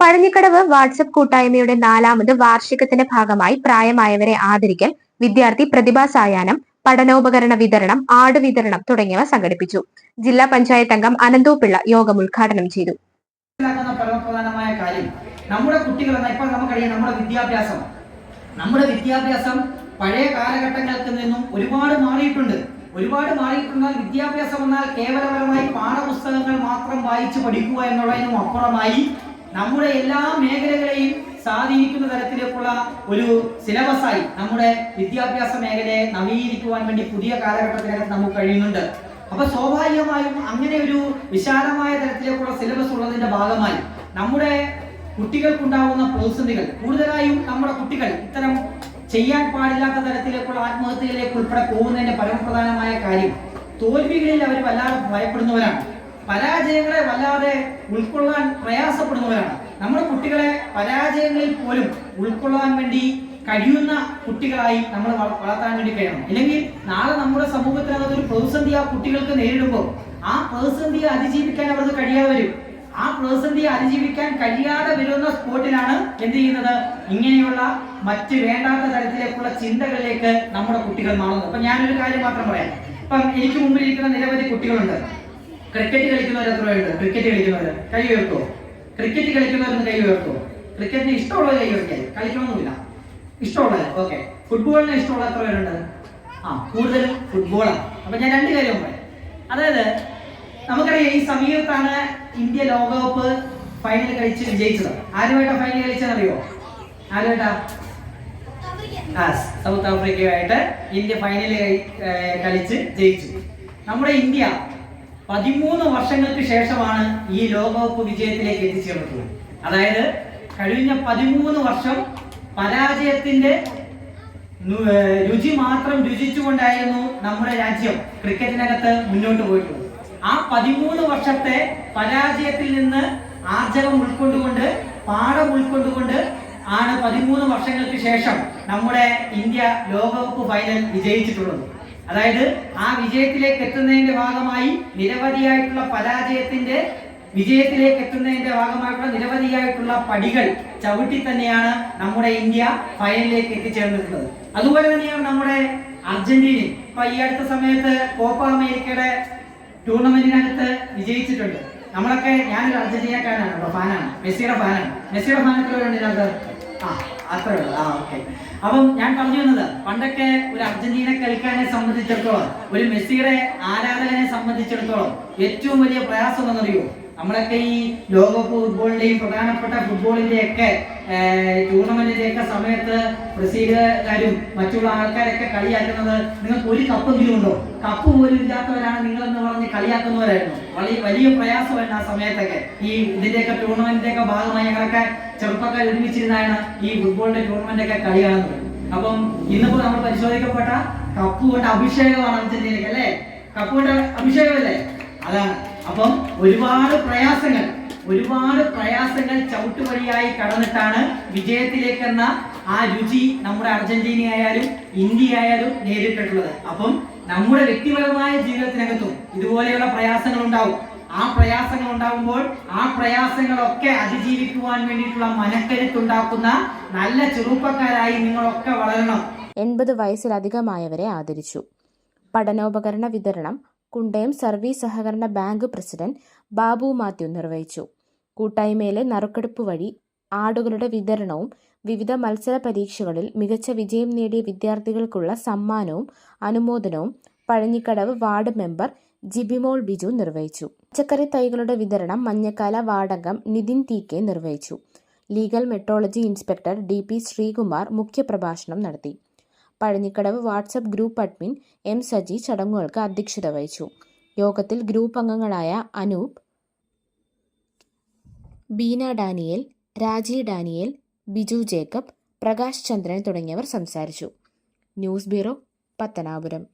Pazhanjikkadavu WhatsApp കൂട്ടായ്മയുടെ നാലാമത് വാർഷികത്തിന്റെ ഭാഗമായി പ്രായമായവരെ ആദരിക്കൽ വിദ്യാർത്ഥി പ്രതിഭാ സായാഹ്നം പഠനോപകരണ വിതരണം ആട് വിതരണം തുടങ്ങിയവ സംഘടിപ്പിച്ചു. ജില്ലാ പഞ്ചായത്ത് അംഗം അനന്തോപിള്ള യോഗം ഉദ്ഘാടനം ചെയ്തു. പരമപ്രധാനമായ നമ്മുടെ കുട്ടികൾ ഇപ്പോൾ നമുക്കറിയാം നമ്മുടെ വിദ്യാഭ്യാസം. നമ്മുടെ വിദ്യാഭ്യാസം പഴയ കാലഘട്ടങ്ങളിൽ നിന്നും ഒരുപാട് മാറിയിട്ടുണ്ട്. ഒരുപാട് മാറിയിട്ടുണ്ടെന്നാൽ വിദ്യാഭ്യാസം എന്നാൽ കേവലപരമായി പാഠപുസ്തകങ്ങൾ മാത്രം വായിച്ച് പഠിക്കുക എന്നുള്ളതിനും അപ്പുറമായി നമ്മുടെ എല്ലാ മേഖലകളെയും സ്വാധീനിക്കുന്ന തരത്തിലേക്കുള്ള ഒരു സിലബസായി നമ്മുടെ വിദ്യാഭ്യാസ മേഖലയെ നവീകരിക്കുവാൻ വേണ്ടി പുതിയ കാലഘട്ടത്തിനകത്ത് നമുക്ക് കഴിയുന്നുണ്ട്. അപ്പൊ സ്വാഭാവികമായും അങ്ങനെ ഒരു വിശാലമായ തരത്തിലേക്കുള്ള സിലബസ് ഉള്ളതിന്റെ ഭാഗമായി നമ്മുടെ കുട്ടികൾക്കുണ്ടാവുന്ന പ്രതിസന്ധികൾ കൂടുതലായും നമ്മുടെ കുട്ടികൾ ഇത്തരം ചെയ്യാൻ പാടില്ലാത്ത തരത്തിലേക്കുള്ള ആത്മഹത്യയിലേക്ക് ഉൾപ്പെടെ പോകുന്നതിന്റെ പരമപ്രധാനമായ കാര്യം തോൽവികളിൽ അവർ വല്ലാതെ ഭയപ്പെടുന്നവരാണ്. പരാജയങ്ങളെ വല്ലാതെ ഉൾക്കൊള്ളാൻ പ്രയാസപ്പെടുന്നവരാണ്. നമ്മുടെ കുട്ടികളെ പരാജയങ്ങളിൽ പോലും ഉൾക്കൊള്ളാൻ വേണ്ടി കഴിയുന്ന കുട്ടികളായി നമ്മൾ വളർത്താൻ വേണ്ടി കഴിയണം. ഇല്ലെങ്കിൽ നാളെ നമ്മുടെ സമൂഹത്തിനകത്ത് ഒരു പ്രതിസന്ധി ആ കുട്ടികൾക്ക് നേരിടുമ്പോൾ ആ പ്രതിസന്ധിയെ അതിജീവിക്കാൻ അവർക്ക് കഴിയാതെ വരും. ആ പ്രതിസന്ധിയെ അതിജീവിക്കാൻ കഴിയാതെ വരുന്ന സ്പോട്ടിലാണ് എന്ത് ചെയ്യുന്നത്? ഇങ്ങനെയുള്ള മറ്റ് വേണ്ടാത്ത തരത്തിലേക്കുള്ള ചിന്തകളിലേക്ക് നമ്മുടെ കുട്ടികൾ മാറുന്നത്. അപ്പൊ ഞാനൊരു കാര്യം മാത്രം പറയാം. ഇപ്പം എനിക്ക് മുമ്പിൽ ഇരിക്കുന്ന നിരവധി കുട്ടികളുണ്ട്. ക്രിക്കറ്റ് കളിക്കുന്നവർ എത്ര പേരുണ്ട്? ക്രിക്കറ്റ് കളിക്കുന്നവർ കൈ ഉയർത്തോ. ക്രിക്കറ്റ് കളിക്കുന്നവരെന്ന് കൈ ഉയർത്തോ. ക്രിക്കറ്റിന് ഇഷ്ടമുള്ളത് കൈ ഉയർത്തിയാൽ കളിക്കണമെന്നില്ല. ഇഷ്ടമുള്ളത് ഓക്കെ ഫുട്ബോളിന് ഇഷ്ടമുള്ള എത്ര പേരുണ്ട്? ആ കൂടുതലും ഫുട്ബോളാണ് അപ്പൊ ഞാൻ രണ്ട് കാര്യം പറയാം. അതായത് നമുക്കറിയാം ഈ സമീപത്താണ് ഇന്ത്യ ലോകകപ്പ് ഫൈനൽ കളിച്ച് വിജയിച്ചത്. ആരുമായിട്ടാ ഫൈനൽ കളിച്ചതെന്നറിയോ? ആരുമായിട്ടാ? സൗത്ത് ആഫ്രിക്കയുമായിട്ട് ഇന്ത്യ ഫൈനൽ കളിച്ച് ജയിച്ചു. നമ്മുടെ ഇന്ത്യ പതിമൂന്ന് വർഷങ്ങൾക്ക് ശേഷമാണ് ഈ ലോകകപ്പ് വിജയത്തിലേക്ക് എത്തിച്ചേർന്നിട്ടുള്ളത് അതായത് കഴിഞ്ഞ പതിമൂന്ന് വർഷം പരാജയത്തിന്റെ രുചി മാത്രം രുചിച്ചുകൊണ്ടായിരുന്നു നമ്മുടെ രാജ്യം ക്രിക്കറ്റിനകത്ത് മുന്നോട്ട് പോയിട്ടുള്ളത്. ആ പതിമൂന്ന് വർഷത്തെ പരാജയത്തിൽ നിന്ന് ആർജവം ഉൾക്കൊണ്ടുകൊണ്ട് പാഠം ഉൾക്കൊണ്ടുകൊണ്ട് ആണ് പതിമൂന്ന് വർഷങ്ങൾക്ക് ശേഷം നമ്മുടെ ഇന്ത്യ ലോകകപ്പ് ഫൈനൽ വിജയിച്ചിട്ടുള്ളത്. അതായത് ആ വിജയത്തിലേക്ക് എത്തുന്നതിന്റെ ഭാഗമായി നിരവധിയായിട്ടുള്ള പരാജയത്തിന്റെ വിജയത്തിലേക്ക് എത്തുന്നതിന്റെ ഭാഗമായിട്ടുള്ള നിരവധിയായിട്ടുള്ള പടികൾ ചവിട്ടി തന്നെയാണ് നമ്മുടെ ഇന്ത്യ ഫൈനലിലേക്ക് എത്തിച്ചേർന്നിട്ടുള്ളത്. അതുപോലെ തന്നെയാണ് നമ്മുടെ അർജന്റീനയും. ഇപ്പൊ ഈ അടുത്ത സമയത്ത് കോപ്പ അമേരിക്കയുടെ ടൂർണമെന്റിനകത്ത് വിജയിച്ചിട്ടുണ്ട്. നമ്മളൊക്കെ ഞാനൊരു അർജന്റീനക്കാരനാണ് ഫാനാണ്. മെസ്സിയുടെ ഫാനാണ്. മെസ്സിയുടെ ഫാനൊക്കെ ഉണ്ട് ഇതിനകത്ത് അത്രേ ആ ഓക്കെ അപ്പം ഞാൻ പറഞ്ഞു വന്നത് പണ്ടൊക്കെ ഒരു അർജന്റീന കളിക്കാരനെ സംബന്ധിച്ചിടത്തോളം ഒരു മെസ്സിയുടെ ആരാധകനെ സംബന്ധിച്ചിടത്തോളം ഏറ്റവും വലിയ പ്രയാസം എന്നറിയോ നമ്മളൊക്കെ ഈ ലോകകപ്പ് ഫുട്ബോളിന്റെയും പ്രധാനപ്പെട്ട ഫുട്ബോളിന്റെ ഒക്കെ ടൂർണമെന്റിന്റെ ഒക്കെ സമയത്ത് ബ്രസീലുകാരും മറ്റുള്ള ആൾക്കാരൊക്കെ കളിയാക്കുന്നത് നിങ്ങൾക്ക് ഒരു കപ്പെങ്കിലും ഉണ്ടോ? കപ്പ് പോലും ഇല്ലാത്തവരാണ് നിങ്ങളെന്ന് പറഞ്ഞ് കളിയാക്കുന്നവരായിരുന്നു. വളരെ വലിയ പ്രയാസമായിരുന്നു ആ സമയത്തൊക്കെ. ഈ ഇതിന്റെയൊക്കെ ടൂർണമെന്റിന്റെ ഒക്കെ ഭാഗമായി ഞങ്ങളൊക്കെ ചെറുപ്പക്കാർ ഒരുമിച്ചിരുന്നാണ് ഈ ഫുട്ബോളിന്റെ ടൂർണമെന്റ് ഒക്കെ കളി കാണുന്നത്. അപ്പം ഇന്നിപ്പോ നമ്മൾ പരിശോധിക്കപ്പെട്ട കപ്പ് കൊണ്ട് അഭിഷേകമാണ് അർജന്റീനയ്ക്ക് അല്ലേ? കപ്പ് കൊണ്ട് അഭിഷേകമല്ലേ? അതാണ്. അപ്പം ഒരുപാട് പ്രയാസങ്ങൾ ഒരുപാട് പ്രയാസങ്ങൾ ചവിട്ടുവഴിയായി കടന്നിട്ടാണ് വിജയത്തിലേക്കെന്ന ആ രുചി നമ്മുടെ അർജന്റീന ആയാലും ഇന്ത്യ ആയാലും നേരിട്ടിട്ടുള്ളത്. അപ്പം നമ്മുടെ വ്യക്തിപരമായ ജീവിതത്തിനകത്തും ഇതുപോലെയുള്ള പ്രയാസങ്ങൾ ഉണ്ടാവും ആ പ്രയാസങ്ങൾ ഉണ്ടാകുമ്പോൾ ആ പ്രയാസങ്ങളൊക്കെ അതിജീവിക്കുവാൻ വേണ്ടിയിട്ടുള്ള മനക്കരുത്തുണ്ടാക്കുന്ന നല്ല ചെറുപ്പക്കാരായി നിങ്ങളൊക്കെ വളരണം. എൺപത് വയസ്സിലധികമായവരെ ആദരിച്ചു. പഠനോപകരണ വിതരണം കുണ്ടയം സർവീസ് സഹകരണ ബാങ്ക് പ്രസിഡന്റ് ബാബു മാത്യു നിർവഹിച്ചു. കൂട്ടായ്മയിലെ നറുക്കെടുപ്പ് വഴി ആടുകളുടെ വിതരണവും വിവിധ മത്സര പരീക്ഷകളിൽ മികച്ച വിജയം നേടിയ വിദ്യാർത്ഥികൾക്കുള്ള സമ്മാനവും അനുമോദനവും പഴഞ്ഞിക്കടവ് വാർഡ് മെമ്പർ ജിബിമോൾ ബിജു നിർവഹിച്ചു. പച്ചക്കറി തൈകളുടെ വിതരണം മഞ്ഞക്കാല വാർഡംഗം നിതിൻ ടി കെ നിർവഹിച്ചു. Legal metrology inspector D P Sreekumar മുഖ്യപ്രഭാഷണം നടത്തി. Pazhanjikkadavu WhatsApp group admin M Saji ചടങ്ങുകൾക്ക് അധ്യക്ഷത വഹിച്ചു. യോഗത്തിൽ ഗ്രൂപ്പ് അംഗങ്ങളായ Anoop Beena Daniel Raji Daniel Biju Jacob Prakash Chandran തുടങ്ങിയവർ സംസാരിച്ചു. News bureau Pathanapuram.